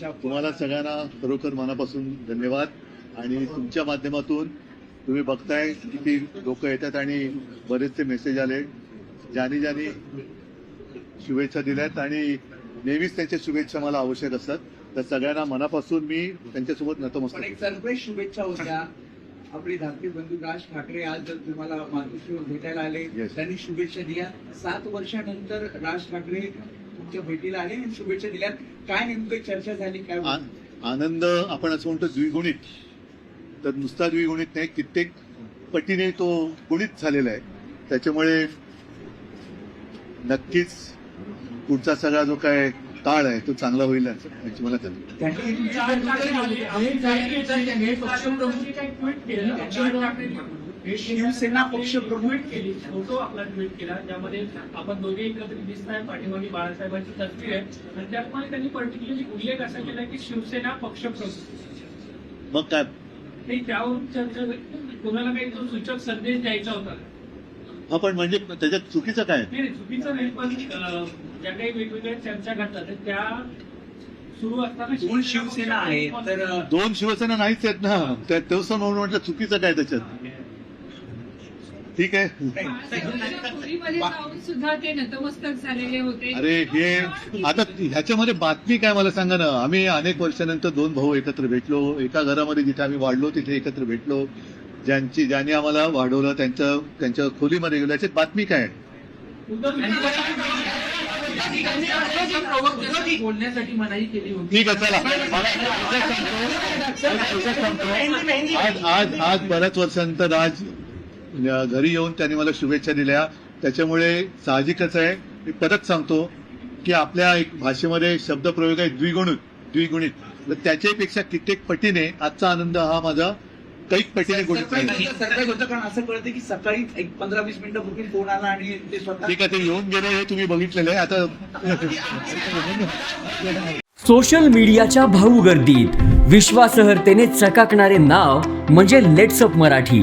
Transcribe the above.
तुम्हाला सगळ्यांना खरोखर मनापासून धन्यवाद. आणि तुमच्या माध्यमातून तुम्ही बघताय किती लोक येतात आणि बरेचसे मेसेज आले. ज्यांनी ज्यांनी शुभेच्छा दिल्यात आणि नेहमीच त्यांच्या शुभेच्छा मला आवश्यक असतात. तर सगळ्यांना मनापासून मी त्यांच्यासोबत नतमस्तक एक. सरप्राईज शुभेच्छा होत्या. आपली धाकटी बंधू राज ठाकरे आज जर तुम्हाला मातोश्रीवर भेटायला आले. त्यांनी शुभेच्छा दिल्या. सात वर्षानंतर राज ठाकरे तुमच्या भेटीला आले आणि शुभेच्छा दिल्या काय नेमकं चर्चा झाली काय आनंद आपण असं म्हणतो द्विगुणित तर नुसता द्विगुणित नाही कित्येक पटीने तो गुणित झालेला आहे त्याच्यामुळे नक्कीच पुढचा सगळा जो काय काळ आहे तो चांगला होईल याची मला खात्री शिवसेना पक्ष प्रमुख केली. फोटो आपला ट्विट केला ज्यामध्ये आपण दोघे एकत्रित दिसत आहे पाठीमागे बाळासाहेबांची तस्वीर आहे. आणि त्यामध्ये त्यांनी पर्टिक्युलरली उल्लेख असा केला की शिवसेना पक्षप्रमुख मग काय? नाही कोणाला काही तो सूचक संदेश द्यायचा होता? आपण म्हणजे त्याच्यात चुकीचं काय? नाही चुकीचं नाही पण ज्या काही वेगवेगळ्या चर्चा घडतात त्या सुरू असताना दोन शिवसेना आहे तर दोन शिवसेना नाहीच आहेत ना. त्या तसं म्हणून म्हटलं चुकीचं काय त्याच्यात? ठीक आहे. अरे हे आता ह्याच्यामध्ये बातमी काय मला सांगा ना. आम्ही अनेक वर्षानंतर दोन भाऊ एकत्र भेटलो. एका घरामध्ये जिथे आम्ही वाढलो तिथे एकत्र भेटलो. ज्यांची ज्यांनी आम्हाला वाढवलं त्यांच्या त्यांच्या खोलीमध्ये गेलो. याच्यात बातमी काय? बोलण्यासाठी मनाई केली होती ठीक आहे चला. आज आज आज बऱ्याच वर्षानंतर आज घरी येऊन त्यांनी मला शुभेच्छा दिल्या. त्याच्यामुळे साहजिकच आहे. मी परत सांगतो की आपल्या एक भाषेमध्ये शब्दप्रयोग आहे द्विगुणित द्विगुणित. तर त्याच्यापेक्षा कित्येक पटीने आजचा आनंद हा माझा कैक पटीने गुणित आहे. सरप्राईज होतं कारण असं कळतं की सकाळी एक पंधरा वीस मिनिटं बुकिंग फोन आला आणि ते स्वतः ठीक आहे ते येऊन गेले हे तुम्ही बघितलेलं आहे. आता सोशल मीडियाच्या भाऊ गर्दीत. विश्वासार्हतेने चकाकणारे नाव म्हणजे लेट्सअप मराठी.